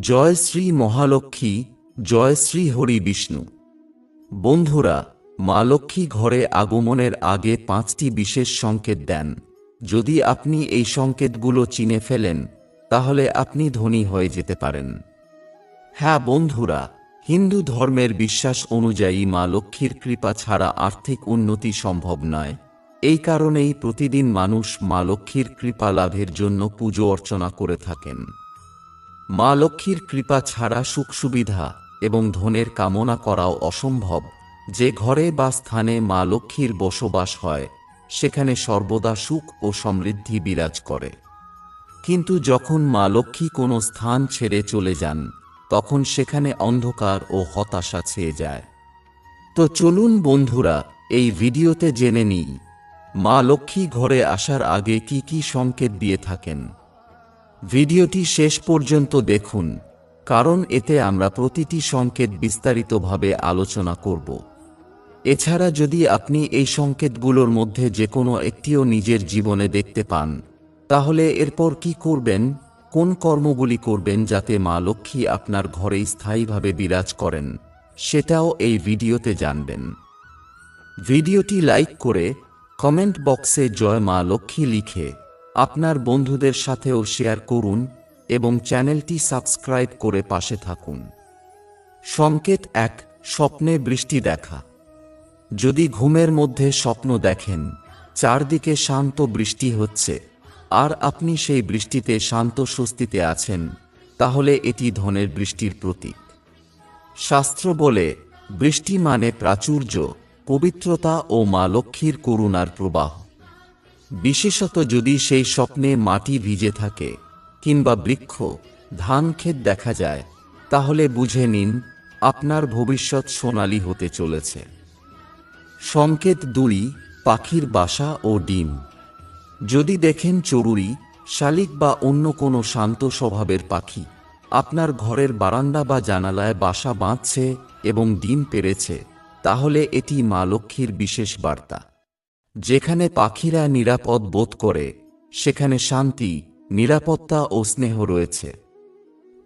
জয় শ্রী মহালক্ষ্মী, জয় শ্রী হরি বিষ্ণু। বন্ধুরা, মা লক্ষ্মী ঘরে আগমনের আগে পাঁচটি বিশেষ সংকেত দেন। যদি আপনি এই সংকেতগুলো চিনে ফেলেন, তাহলে আপনি ধনী হয়ে যেতে পারেন। হ্যাঁ বন্ধুরা, হিন্দু ধর্মের বিশ্বাস অনুযায়ী মা লক্ষ্মীর কৃপা ছাড়া আর্থিক উন্নতি সম্ভব নয়। এই কারণেই প্রতিদিন মানুষ মা লক্ষ্মীর কৃপা লাভের জন্য পুজো অর্চনা করে থাকেন। মা লক্ষ্মীর কৃপা ছাড়া সুখ সুবিধা এবং ধনের কামনা করাও অসম্ভব। যে ঘরে বা স্থানে মা লক্ষ্মীর বসবাস হয়, সেখানে সর্বদা সুখ ও সমৃদ্ধি বিরাজ করে। কিন্তু যখন মা লক্ষ্মী কোনো স্থান ছেড়ে চলে যান, তখন সেখানে অন্ধকার ও হতাশা ছেয়ে যায়। তো চলুন বন্ধুরা, এই ভিডিওতে জেনে নিই, মা লক্ষ্মী ঘরে আসার আগে কি কি সংকেত দিয়ে থাকেন। ভিডিওটি শেষ পর্যন্ত দেখুন, কারণ এতে আমরা প্রতিটি সংকেত বিস্তারিতভাবে আলোচনা করব। এছাড়া যদি আপনি এই সংকেতগুলোর মধ্যে যে কোনো একটিও নিজের জীবনে দেখতে পান, তাহলে এরপর কি করবেন? কোন কর্মগুলি করবেন যাতে মা লক্ষ্মী আপনার ঘরে স্থায়ীভাবে বিরাজ করেন, সেটাও এই ভিডিওতে জানবেন। ভিডিওটি লাইক করে কমেন্ট বক্সে জয় মা লক্ষ্মী লিখে। আপনার বন্ধুদের সাথেও শেয়ার করুন এবং চ্যানেলটি সাবস্ক্রাইব করে পাশে থাকুন। সংকেত এক, স্বপ্নে বৃষ্টি দেখা। যদি ঘুমের মধ্যে স্বপ্ন দেখেন, চারদিকে শান্ত বৃষ্টি হচ্ছে, আর আপনি সেই বৃষ্টিতে শান্ত স্বস্তিতে আছেন, তাহলে এটি ধনের বৃষ্টির প্রতীক। শাস্ত্র বলে, বৃষ্টি মানে প্রাচুর্য, পবিত্রতা ও মা লক্ষ্মীর করুণার প্রবাহ। বিশেষত যদি সেই স্বপ্নে মাটি ভিজে থাকে, কিংবা বৃক্ষ, ধান ক্ষেত দেখা যায়, তাহলে বুঝে নিন, আপনার ভবিষ্যৎ সোনালী হতে চলেছে। সংকেত দুই, পাখির বাসা ও ডিম। যদি দেখেন চড়ুরি শালিক বা অন্য কোনো শান্ত স্বভাবের পাখি, আপনার ঘরের বারান্দা বা জানালায় বাসা বাঁধছে এবং ডিম পেরেছে, তাহলে এটি মা লক্ষ্মীর বিশেষ বার্তা। যেখানে পাখিরা নিরাপদ বোধ করে, সেখানে শান্তি, নিরাপত্তা ও স্নেহ রয়েছে।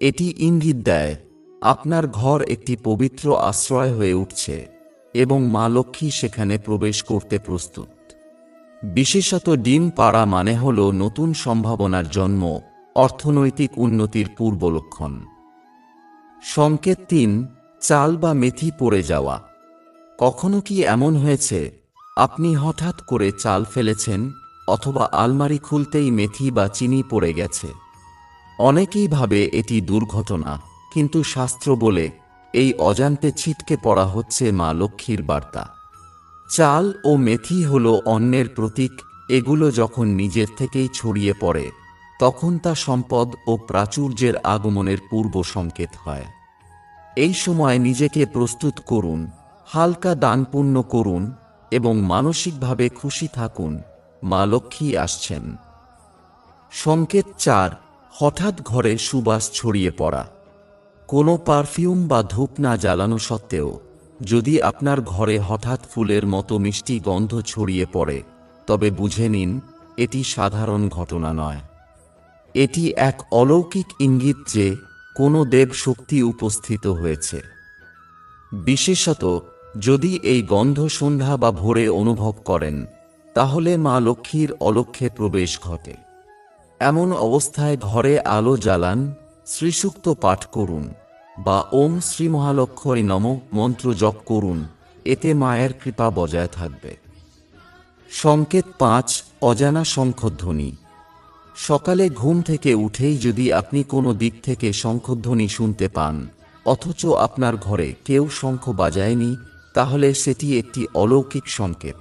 এটি ইঙ্গিত দেয়, আপনার ঘর একটি পবিত্র আশ্রয় হয়ে উঠছে এবং মা লক্ষ্মী সেখানে প্রবেশ করতে প্রস্তুত। বিশেষত ডিম পাড়া মানে হল নতুন সম্ভাবনার জন্ম, অর্থনৈতিক উন্নতির পূর্বলক্ষণ সংকেত তিন, চাল বা মেথি পড়ে যাওয়া। কখনো কি এমন হয়েছে আপনি হঠাৎ করে চাল ফেলেছেন অথবা আলমারি খুলতেই মেথি বা চিনি পড়ে গেছে। অনেকেই ভাবে এটি দুর্ঘটনা, কিন্তু শাস্ত্র বলে এই অজান্তে ছিটকে পড়া হচ্ছে মা লক্ষ্মীর বার্তা। চাল ও মেথি হল অন্যের প্রতীক, এগুলো যখন নিজের থেকেই ছড়িয়ে পড়ে, তখন তা সম্পদ ও প্রাচুর্যের আগমনের পূর্ব সংকেত হয়। এই সময় নিজেকে প্রস্তুত করুন, হালকা দান পুণ্য করুন এবং মানসিকভাবে খুশি থাকুন, মা লক্ষ্মী আসছেন। সংকেত চার, হঠাৎ ঘরে সুবাস ছড়িয়ে পড়া। কোনো পারফিউম বা ধূপ না জ্বালানো সত্ত্বেও, যদি আপনার ঘরে হঠাৎ ফুলের মতো মিষ্টি গন্ধ ছড়িয়ে পড়ে, তবে বুঝে নিন, এটি সাধারণ ঘটনা নয়। এটি এক অলৌকিক ইঙ্গিত যে, কোনো দেব শক্তি উপস্থিত হয়েছে। বিশেষত যদি এই গন্ধ সন্ধ্যা বা ভোরে অনুভব করেন, তাহলে মা লক্ষ্মীর অলক্ষে প্রবেশ ঘটে। এমন অবস্থায় ঘরে আলো জ্বালান, শ্রীসুক্ত পাঠ করুন, বা ওম শ্রী মহালক্ষ্মী নম মন্ত্র জপ করুন, এতে মায়ের কৃপা বজায় থাকবে। সংকেত পাঁচ, অজানা শঙ্খধ্বনি। সকালে ঘুম থেকে উঠেই যদি আপনি কোনো দিক থেকে শঙ্খধ্বনি শুনতে পান, অথচ আপনার ঘরে কেউ শঙ্খ বাজায়নি তাহলে সেটি একটি অলৌকিক সংকেত।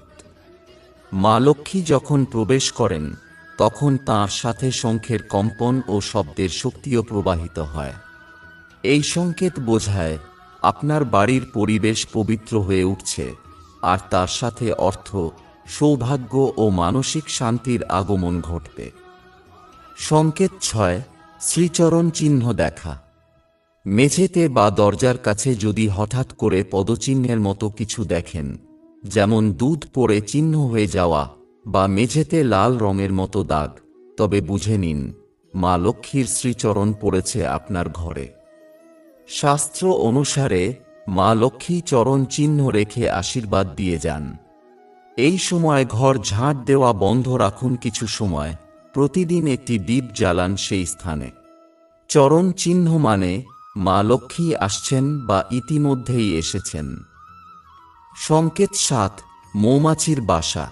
মা লক্ষ্মী যখন প্রবেশ করেন, তখন তাঁর সাথে শঙ্খের কম্পন ও শব্দের শক্তিও প্রবাহিত হয়। এই সংকেত বোঝায়, আপনার বাড়ির পরিবেশ পবিত্র হয়ে উঠছে, আর তার সাথে অর্থ, সৌভাগ্য ও মানসিক শান্তির আগমন ঘটবে। সংকেত ছয়, শ্রীচরণ চিহ্ন দেখা। মেঝেতে বা দরজার কাছে যদি হঠাৎ করে পদচিহ্নের মতো কিছু দেখেন, যেমন দুধ পড়ে চিহ্ন হয়ে যাওয়া বা মেঝেতে লাল রঙের মতো দাগ, তবে বুঝে নিন, মা লক্ষ্মীর শ্রীচরণ পড়েছে আপনার ঘরে। শাস্ত্র অনুসারে মা লক্ষ্মী চরণ চিহ্ন রেখে আশীর্বাদ দিয়ে যান। এই সময় ঘর ঝাঁট দেওয়া বন্ধ রাখুন কিছু সময়, প্রতিদিন একটি দ্বীপ জ্বালান সেই স্থানে। চরণ চিহ্ন মানে মা লক্ষ্মী আসছেন বা ইতিমধ্যেই এসেছেন। সংকেত সাত, মৌমাছির বাসা।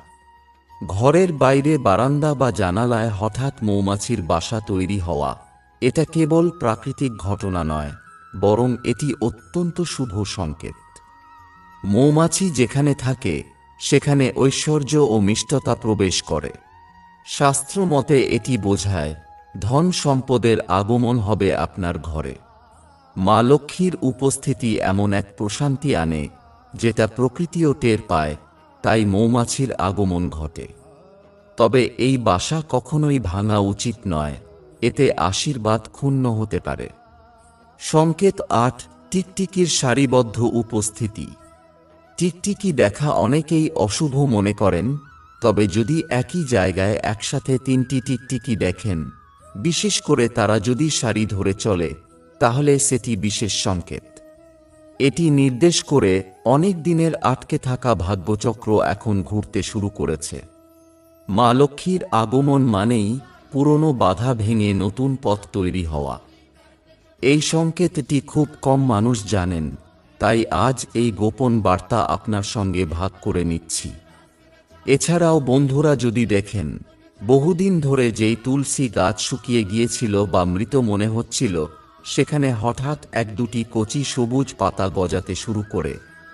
ঘরের বাইরে বারান্দা বা জানালায় হঠাৎ মৌমাছির বাসা তৈরি হওয়া, এটা কেবল প্রাকৃতিক ঘটনা নয়, বরং এটি অত্যন্ত শুভ সংকেত। মৌমাছি যেখানে থাকে, সেখানে ঐশ্বর্য ও মিষ্টতা প্রবেশ করে। শাস্ত্র মতে এটি বোঝায়, ধন সম্পদের আগমন হবে আপনার ঘরে। মা লক্ষ্মীর উপস্থিতি এমন এক প্রশান্তি আনে, যেটা প্রকৃতিও টের পায়, তাই মৌমাছির আগমন ঘটে। তবে এই বাসা কখনোই ভাঙা উচিত নয়, এতে আশীর্বাদ ক্ষুণ্ণ হতে পারে। সংকেত আট, টিকটিকির সারিবদ্ধ উপস্থিতি। টিকটিকি দেখা অনেকেই অশুভ মনে করেন, তবে যদি একই জায়গায় একসাথে তিনটি টিকটিকি দেখেন, বিশেষ করে তারা যদি সারি ধরে চলে তাহলে সেটি বিশেষ সংকেত। এটি নির্দেশ করে অনেক দিনের আটকে থাকা ভাগ্যচক্র এখন ঘুরতে শুরু করেছে। মা লক্ষ্মীর আগমন মানেই পুরনো বাধা ভেঙে নতুন পথ তৈরি হওয়া। এই সংকেতটি খুব কম মানুষ জানেন, তাই আজ এই গোপন বার্তা আপনার সঙ্গে ভাগ করে নিচ্ছি। এছাড়াও বন্ধুরা যদি দেখেন, বহুদিন ধরে যেই তুলসী গাছ শুকিয়ে গিয়েছিল বা মৃত মনে হচ্ছিল সেখানে হঠাৎ এক দুটি কচি সবুজ পাতা গজাতে শুরু করে,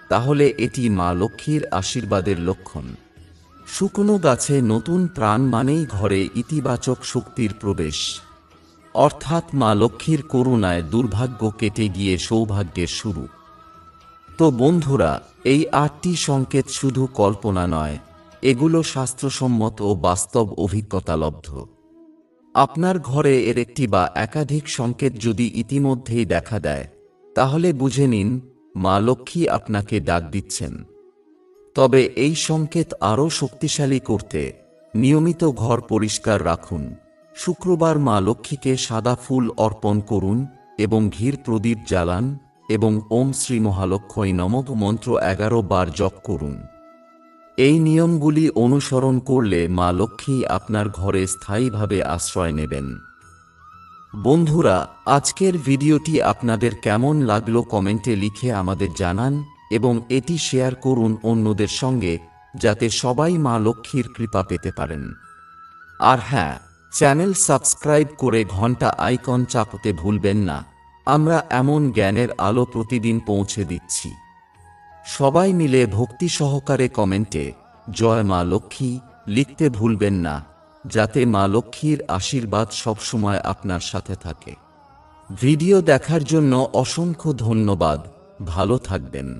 তাহলে এটি মা লক্ষ্মীর আশীর্বাদের লক্ষণ। শুকনো গাছে নতুন প্রাণ মানেই ঘরে ইতিবাচক শক্তির প্রবেশ। অর্থাৎ মা লক্ষ্মীর করুণায় দুর্ভাগ্য কেটে গিয়ে সৌভাগ্যের শুরু। তো বন্ধুরা, এই আটটি সংকেত শুধু কল্পনা নয়, এগুলো শাস্ত্রসম্মত ও বাস্তব অভিজ্ঞতালব্ধ। আপনার ঘরে এর একটি বা একাধিক সংকেত যদি ইতিমধ্যেই দেখা দেয়, তাহলে বুঝে নিন, মা লক্ষ্মী আপনাকে ডাক দিচ্ছেন। তবে এই সংকেত আরও শক্তিশালী করতে নিয়মিত ঘর পরিষ্কার রাখুন। শুক্রবার মা লক্ষ্মীকে সাদা ফুল অর্পণ করুন এবং ঘির প্রদীপ জ্বালান এবং ওম শ্রী মহালক্ষ্মী নমক মন্ত্র এগারো বার জপ করুন। এই নিয়মগুলি অনুসরণ করলে মা লক্ষ্মী আপনার ঘরে স্থায়ীভাবে আশ্রয় নেবেন। বন্ধুরা, আজকের ভিডিওটি আপনাদের কেমন লাগল কমেন্টে লিখে আমাদের জানান এবং এটি শেয়ার করুন অন্যদের সঙ্গে যাতে সবাই মা লক্ষ্মীর কৃপা পেতে পারেন। আর হ্যাঁ চ্যানেল সাবস্ক্রাইব করে ঘণ্টা আইকন চাপতে ভুলবেন না। আমরা এমন জ্ঞানের আলো প্রতিদিন পৌঁছে দিচ্ছি। সবাই মিলে ভক্তি সহকারে কমেন্টে, জয় মা লক্ষ্মী, লিখতে ভুলবেন না, যাতে মা লক্ষ্মীর আশীর্বাদ সবসময় আপনার সাথে থাকে। ভিডিও দেখার জন্য অসংখ্য ধন্যবাদ, ভালো থাকবেন।